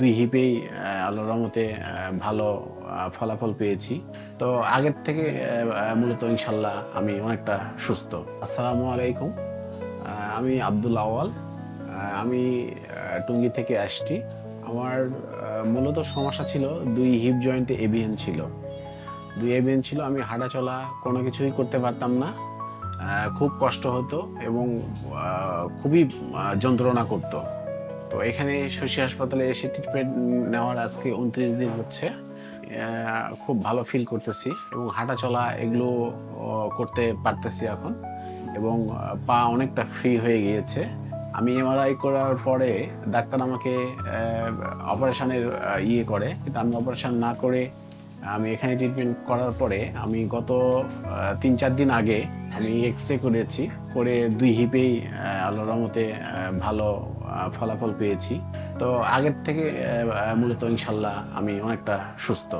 দুই হিপেই আল্লাহর রহমতে ভালো ফলাফল পেয়েছি। তো আগের থেকে মূলত ইনশাল্লাহ আমি অনেকটা সুস্থ। আসসালামু আলাইকুম। আমি আব্দুল আওয়াল আমি টুঙ্গি থেকে আসছি। আমার মূলত সমস্যা ছিল দুই হিপ জয়েন্টে এবিএন ছিল। দুই এবিএন ছিল, আমি হাঁটা চলা কোনো কিছুই করতে পারতাম না। খুব কষ্ট হতো এবং খুবই যন্ত্রণা করতো। তো এখানে শশী হাসপাতালে এসে ট্রিটমেন্ট নেওয়ার আজকে উনত্রিশ দিন হচ্ছে। খুব ভালো ফিল করতেছি এবং হাঁটা চলা এগুলো করতে পারতেছি এখন এবং পা অনেকটা ফ্রি হয়ে গিয়েছে। আমি এমআরআই করার পরে ডাক্তার আমাকে অপারেশানের ইয়ে করে। কিন্তু আমি অপারেশান না করে আমি এখানে ট্রিটমেন্ট করার পরে আমি গত তিন চার দিন আগে আমি এক্স রে করেছি। করে দুই হিপেই আহ, আল্লাহর রহমতে ভালো ফলাফল পেয়েছি। তো আগের থেকে মূলত ইনশাল্লাহ আমি অনেকটা সুস্থ।